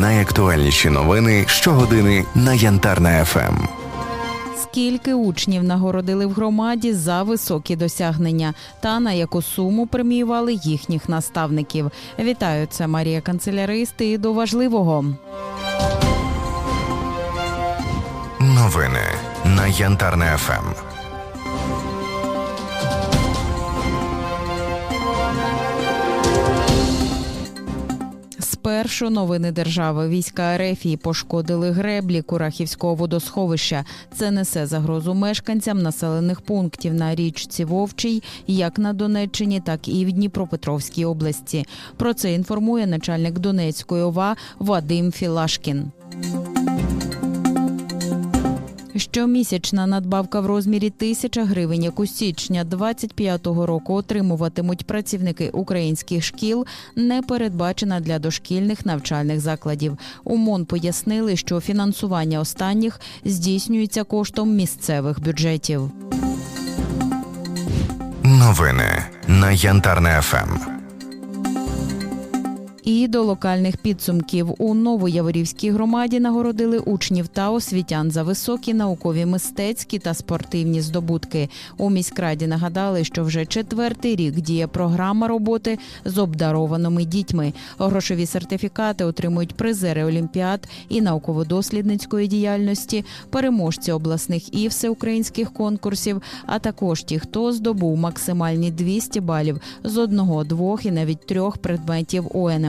Найактуальніші новини щогодини на Янтарна ем. ФМ. Скільки учнів нагородили в громаді за високі досягнення та на яку суму преміювали їхніх наставників? Вітаю, це Марія Канцелярист і до важливого. Новини на Янтарна Ем. ФМ. Спершу новини держави війська Ерефії пошкодили греблі Курахівського водосховища. Це несе загрозу мешканцям населених пунктів на річці Вовчий, як на Донеччині, так і в Дніпропетровській області. Про це інформує начальник Донецької ОВА Вадим Філашкін. Щомісячна надбавка в розмірі тисяча гривень, яку з січня 25-го року отримуватимуть працівники українських шкіл, не передбачена для дошкільних навчальних закладів. У МОН пояснили, що фінансування останніх здійснюється коштом місцевих бюджетів. Новини на Янтарна ФМ. І до локальних підсумків у Новояворівській громаді нагородили учнів та освітян за високі наукові мистецькі та спортивні здобутки. У міськраді нагадали, що вже четвертий рік діє програма роботи з обдарованими дітьми. Грошові сертифікати отримують призери олімпіад і науково-дослідницької діяльності, переможці обласних і всеукраїнських конкурсів, а також ті, хто здобув максимальні 200 балів з одного, двох і навіть трьох предметів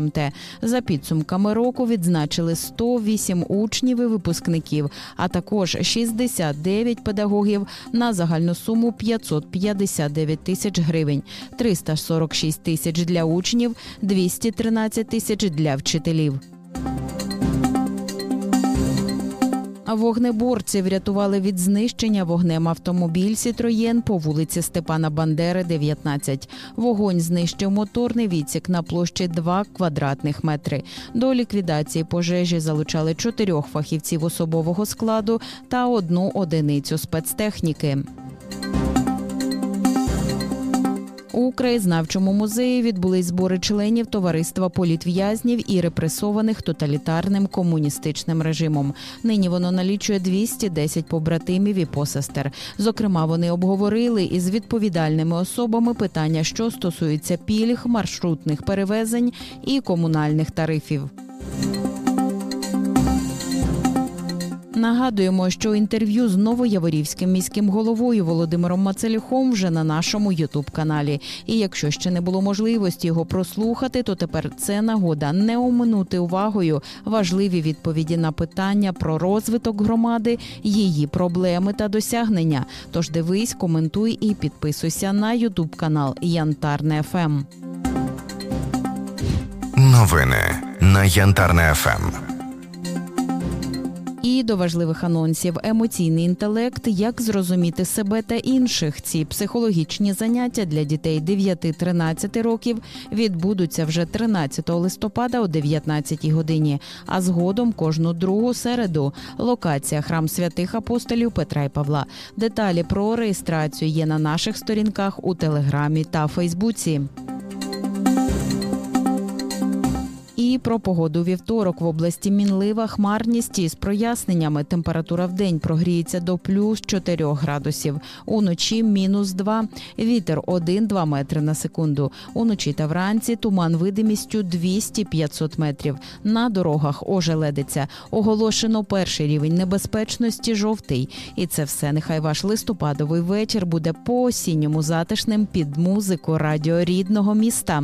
УНМТ. За підсумками року відзначили 108 учнів і випускників, а також 69 педагогів на загальну суму 559 тисяч гривень, 346 тисяч для учнів, 213 тисяч для вчителів. Вогнеборці врятували від знищення вогнем автомобіль Сітроєн по вулиці Степана Бандери, 19. Вогонь знищив моторний відсік на площі 2 квадратних метри. До ліквідації пожежі залучали чотирьох фахівців особового складу та одну одиницю спецтехніки. У краєзнавчому музеї відбулись збори членів товариства політв'язнів і репресованих тоталітарним комуністичним режимом. Нині воно налічує 210 побратимів і посестер. Зокрема, вони обговорили із відповідальними особами питання, що стосуються пільг, маршрутних перевезень і комунальних тарифів. Нагадуємо, що інтерв'ю з новояворівським міським головою Володимиром Мацелюхом вже на нашому Ютуб каналі. І якщо ще не було можливості його прослухати, то тепер це нагода не оминути увагою важливі відповіді на питання про розвиток громади, її проблеми та досягнення. Тож дивись, коментуй і підписуйся на Ютуб канал Янтарне Ем. ФМ. Новини на Янтарна ФМ. І до важливих анонсів емоційний інтелект, як зрозуміти себе та інших. Ці психологічні заняття для дітей 9-13 років відбудуться вже 13 листопада о 19 годині. А згодом кожну другу середу. Локація храм святих апостолів Петра і Павла. Деталі про реєстрацію є на наших сторінках у Телеграмі та Фейсбуці. Про погоду вівторок в області мінлива хмарність із проясненнями. Температура в день прогріється до плюс 4 градусів. Уночі мінус 2. Вітер 1-2 метри на секунду. Уночі та вранці туман видимістю 200-500 метрів. На дорогах ожеледиться. Оголошено перший рівень небезпечності жовтий. І це все. Нехай ваш листопадовий вечір буде по осінньому затишним під музику радіо рідного міста.